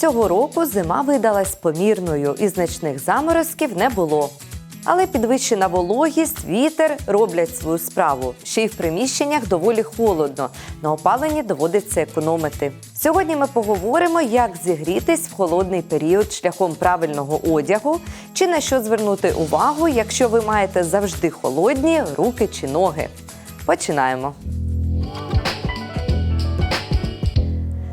Цього року зима видалась помірною і значних заморозків не було. Але підвищена вологість, вітер роблять свою справу. Ще й в приміщеннях доволі холодно. На опаленні доводиться економити. Сьогодні ми поговоримо, як зігрітись в холодний період шляхом правильного одягу, чи на що звернути увагу, якщо ви маєте завжди холодні руки чи ноги. Починаємо.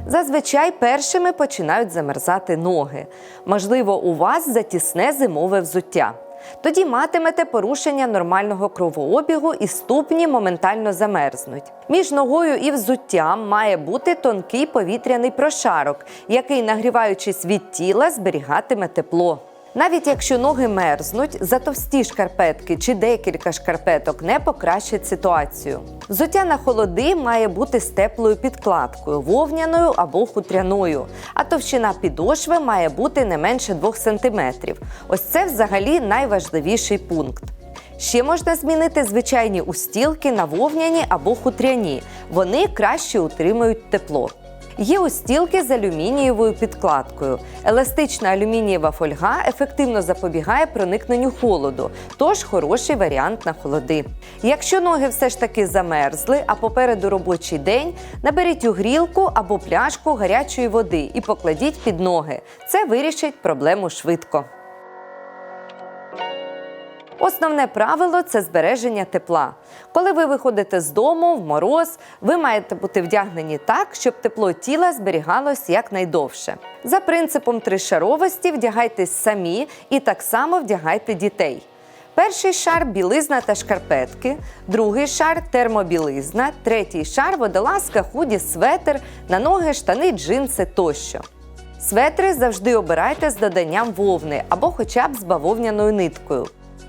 Зазвичай першими починають замерзати ноги. Можливо, у вас затісне зимове взуття. Тоді матимете порушення нормального кровообігу і ступні моментально замерзнуть. Між ногою і взуттям має бути тонкий повітряний прошарок, який, нагріваючись від тіла, зберігатиме тепло. Навіть якщо ноги мерзнуть, затовсті шкарпетки чи декілька шкарпеток не покращать ситуацію. Взуття на холоди має бути з теплою підкладкою, вовняною або хутряною, а товщина підошви має бути не менше 2 см. Ось це взагалі найважливіший пункт. Ще можна змінити звичайні устілки на вовняні або хутряні. Вони краще утримують тепло. Є устілки з алюмінієвою підкладкою. Еластична алюмінієва фольга ефективно запобігає проникненню холоду, тож хороший варіант на холоди. Якщо ноги все ж таки замерзли, а попереду робочий день, наберіть у грілку або пляшку гарячої води і покладіть під ноги. Це вирішить проблему швидко. Основне правило це збереження тепла. Коли ви виходите з дому в мороз, ви маєте бути вдягнені так, щоб тепло тіла зберігалось якнайдовше. За принципом тришаровості вдягайтесь самі і так само вдягайте дітей. Перший шар білизна та шкарпетки, другий шар термобілизна, третій шар водолазка, худі, светр, на ноги, штани, джинси тощо. Светри завжди обирайте з доданням вовни або хоча б з бавовняною ниткою.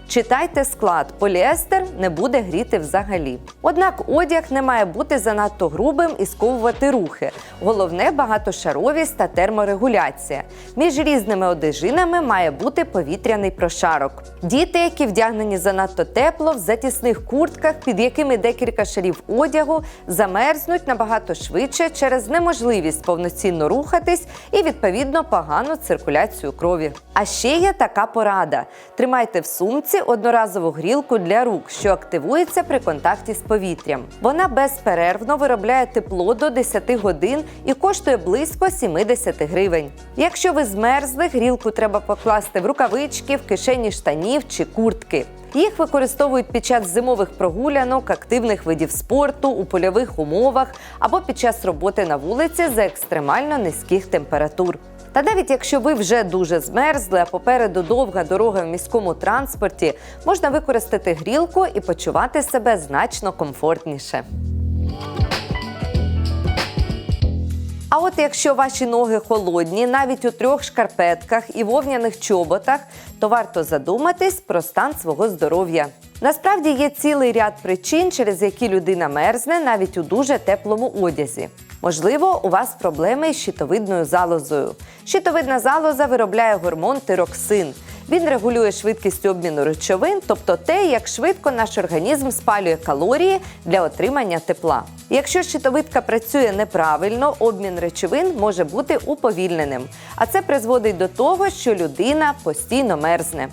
Читайте склад, поліестер не буде гріти взагалі. Однак одяг не має бути занадто грубим і сковувати рухи. Головне багатошаровість та терморегуляція. Між різними одежинами має бути повітряний прошарок. Діти, які вдягнені занадто тепло, в затісних куртках, під якими декілька шарів одягу, замерзнуть набагато швидше через неможливість повноцінно рухатись і відповідно погану циркуляцію крові. А ще є така порада: тримайте в сумці одноразову грілку для рук, що активується при контакті з повітрям. Вона безперервно виробляє тепло до 10 годин і коштує близько 70 гривень. Якщо ви змерзли, грілку треба покласти в рукавички, в кишені штанів чи куртки. Їх використовують під час зимових прогулянок, активних видів спорту, у польових умовах або під час роботи на вулиці за екстремально низьких температур. Та навіть якщо ви вже дуже змерзли, а попереду довга дорога в міському транспорті, можна використати грілку і почувати себе значно комфортніше. А от якщо ваші ноги холодні, навіть у трьох шкарпетках і вовняних чоботах, то варто задуматись про стан свого здоров'я. Насправді є цілий ряд причин, через які людина мерзне навіть у дуже теплому одязі. Можливо, у вас проблеми із щитовидною залозою. Щитовидна залоза виробляє гормон тироксин. Він регулює швидкість обміну речовин, тобто те, як швидко наш організм спалює калорії для отримання тепла. Якщо щитовидка працює неправильно, обмін речовин може бути уповільненим, а це призводить до того, що людина постійно мерзне.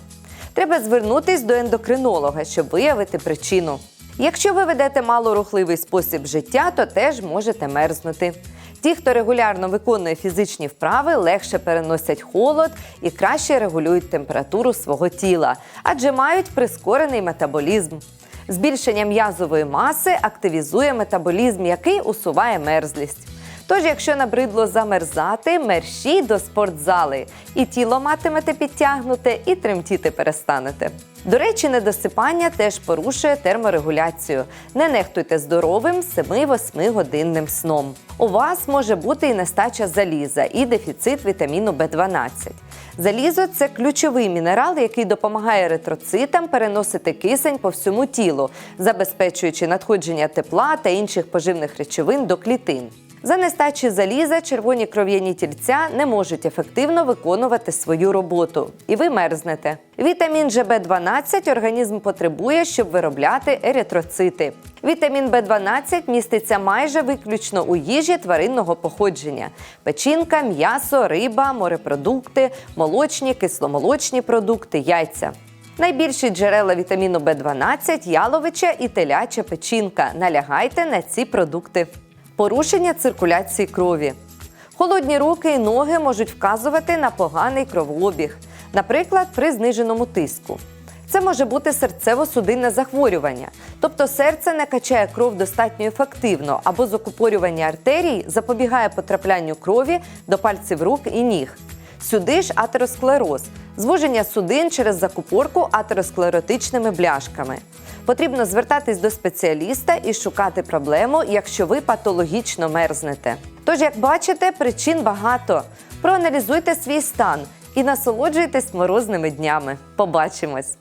Треба звернутись до ендокринолога, щоб виявити причину. Якщо ви ведете малорухливий спосіб життя, то теж можете мерзнути. Ті, хто регулярно виконує фізичні вправи, легше переносять холод і краще регулюють температуру свого тіла, адже мають прискорений метаболізм. Збільшення м'язової маси активізує метаболізм, який усуває мерзлість. Тож, якщо набридло замерзати, мерщій до спортзали, і тіло матимете підтягнуте, і тремтіти перестанете. До речі, недосипання теж порушує терморегуляцію. Не нехтуйте здоровим 7-8 годинним сном. У вас може бути і нестача заліза, і дефіцит вітаміну В12. Залізо це ключовий мінерал, який допомагає еритроцитам переносити кисень по всьому тілу, забезпечуючи надходження тепла та інших поживних речовин до клітин. За нестачі заліза червоні кров'яні тільця не можуть ефективно виконувати свою роботу, і ви мерзнете. Вітамін ЖБ12 організм потребує, щоб виробляти еритроцити. Вітамін Б12 міститься майже виключно у їжі тваринного походження: печінка, м'ясо, риба, морепродукти, молочні, кисломолочні продукти, яйця. Найбільші джерела вітаміну Б12 яловича і теляча печінка. Налягайте на ці продукти. Порушення циркуляції крові. Холодні руки і ноги можуть вказувати на поганий кровообіг, наприклад, при зниженому тиску. Це може бути серцево-судинне захворювання, тобто серце не качає кров достатньо ефективно або закупорювання артерій запобігає потраплянню крові до пальців рук і ніг. Сюди ж атеросклероз звуження судин через закупорку атеросклеротичними бляшками. Потрібно звертатись до спеціаліста і шукати проблему, якщо ви патологічно мерзнете. Тож, як бачите, причин багато. Проаналізуйте свій стан і насолоджуйтесь морозними днями. Побачимось!